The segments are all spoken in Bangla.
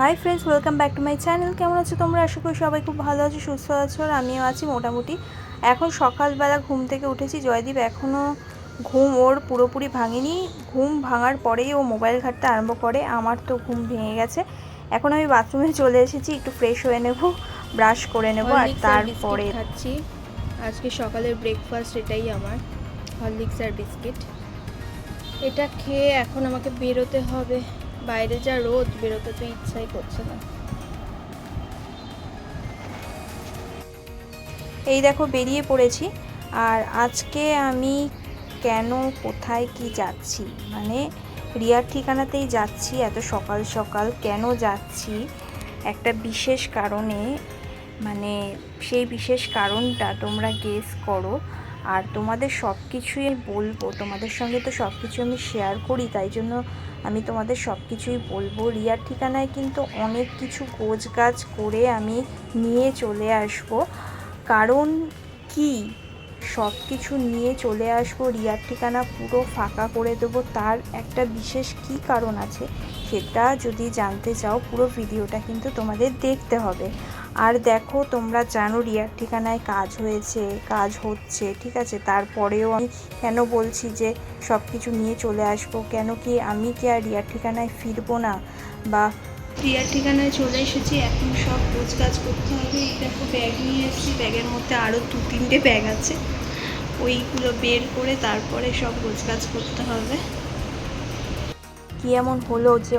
Hi friends welcome back to my channel কেমন আছো তোমরা? আশা করি সবাই খুব ভালো আছো সুস্থ আছো আর আমিও আছি মোটামুটি। এখন সকালবেলা ঘুম থেকে উঠেছি জয়দীপ এখনও ঘুম ওর পুরোপুরি ভাঙেনি। ঘুম ভাঙার পরেই ও মোবাইল ঘাটতে আরম্ভ করে আমার তো ঘুম ভেঙে গেছে। এখন আমি বাথরুমে চলে এসেছি একটু ফ্রেশ হয়ে নেব ব্রাশ করে নেব আর তারপরে খাচ্ছি। আজকে সকালের ব্রেকফাস্ট এটাই আমার হরলিক্স আর বিস্কিট এটা খেয়ে এখন আমাকে বেরোতে হবে। বাইরে যা রোদ, বেরোতে তো ইচ্ছাই করছে না। এই দেখো, বেরিয়ে পড়েছি। আর আজকে আমি কেন, কোথায়, কি যাচ্ছি? মানে রিয়ার ঠিকানাতেই যাচ্ছি এত সকাল সকাল। কেন যাচ্ছি? একটা বিশেষ কারণে মানে সেই বিশেষ কারণটা তোমরা গেস করো। আর তোমাদের সব কিছুই বলব। তোমাদের সঙ্গে তো সব কিছু আমি শেয়ার করি, তাই জন্য আমি তোমাদের সব কিছুই বলব। রিয়ার ঠিকানায় কিন্তু অনেক কিছু গোছ গাছ করে আমি নিয়ে চলে আসব। কারণ কি? সব কিছু নিয়ে চলে আসব, রিয়ার ঠিকানা পুরো ফাঁকা করে দেবো। তার একটা বিশেষ কি কারণ আছে, সেটা যদি জানতে চাও, পুরো ভিডিওটা কিন্তু তোমাদের দেখতে হবে। আর দেখো তোমরা জানো রিয়ার ঠিকানায় কাজ হয়েছে কাজ হচ্ছে ঠিক আছে? তারপরেও আমি কেন বলছি যে সব কিছু নিয়ে চলে আসব? কেন কি আমি কি আর রিয়ার ঠিকানায় ফিরবো না? বা রিয়ার ঠিকানায় চলে এসেছি এখন সব কাজ করতে হবে। এই দেখো ব্যাগ নিয়ে এসেছি ব্যাগের মধ্যে আরও দু তিনটে ব্যাগ আছে। ওইগুলো বের করে তারপরে সব কাজ করতে হবে। কি এমন হলো যে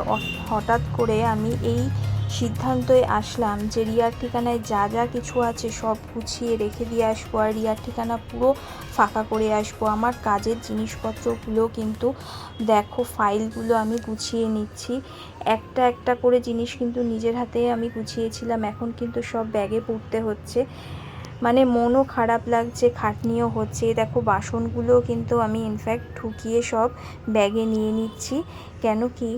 হঠাৎ করে আমি এই সিদ্ধান্তে আসলাম যে রিয়ার ঠিকানায় যা যা কিছু আছে সব গুছিয়ে রেখে দিয়ে আসব আর রিয়ার ঠিকানা পুরো ফাঁকা করে আসব। আমার কাজের জিনিসপত্রগুলো কিন্তু দেখো, ফাইলগুলো আমি গুছিয়ে নিচ্ছি। একটা একটা করে জিনিস কিন্তু নিজের হাতে আমি গুছিয়েছিলাম। এখন কিন্তু সব ব্যাগে পড়তে হচ্ছে। মানে মনও খারাপ লাগছে, খাটনিও হচ্ছে। দেখো, বাসনগুলো কিন্তু আমি ইনফ্যাক্ট ঠুকিয়ে সব ব্যাগে নিয়ে নিচ্ছি। কেন কি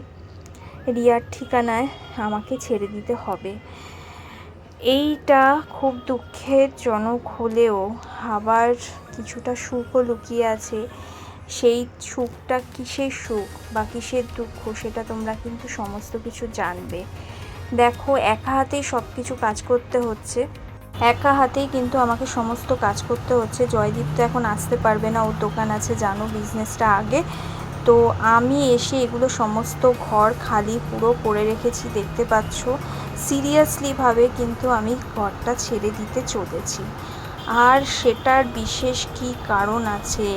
রিয়ার ঠিকানায় আমাকে ছেড়ে দিতে হবে। এইটা খুব দুঃখের জনক হলেও আবার কিছুটা সুখও লুকিয়ে আছে। সেই সুখটা কিসের সুখ বা কিসের দুঃখ সেটা তোমরা কিন্তু সমস্ত কিছু জানবে। দেখো, একা হাতেই সব কিছু কাজ করতে হচ্ছে। একা হাতেই কিন্তু আমাকে সমস্ত কাজ করতে হচ্ছে। জয়দীপ তো এখন আসতে পারবে না, ওর দোকান আছে, জানো বিজনেসটা আগে। তো আমি এসে এগুলো সমস্ত ঘর খালি পুরো করে রেখেছি, দেখতে পাচ্ছ। সিরিয়াসলিভাবে কিন্তু আমি ঘরটা ছেড়ে দিতে চলেছি। আর সেটার বিশেষ কি কারণ আছে,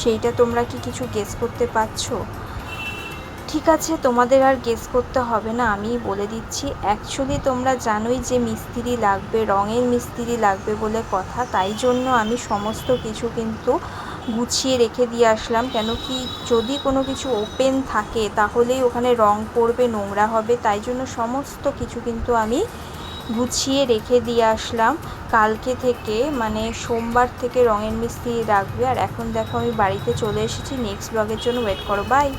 সেইটা তোমরা কি কিছু গেস করতে পারছ? ঠিক আছে, তোমাদের আর গেস করতে হবে না আমি বলে দিচ্ছি। অ্যাকচুয়ালি তোমরা জানোই যে মিস্ত্রি লাগবে, রঙের মিস্ত্রি লাগবে বলে কথা, তাই জন্য আমি সমস্ত কিছু কিন্তু গুছিয়ে রেখে দিয়ে আসলাম। কেন কি যদি কোনো কিছু ওপেন থাকে, তাহলেই ওখানে রং পড়বে, নোংরা হবে। তাই জন্য সমস্ত কিছু কিন্তু আমি গুছিয়ে রেখে দিয়ে আসলাম। কালকে থেকে মানে সোমবার থেকে রঙের মিস্ত্রি রাখবে। আর এখন দেখো আমি বাড়িতে চলে এসেছি। নেক্সট ব্লগের জন্য ওয়েট করো। বাই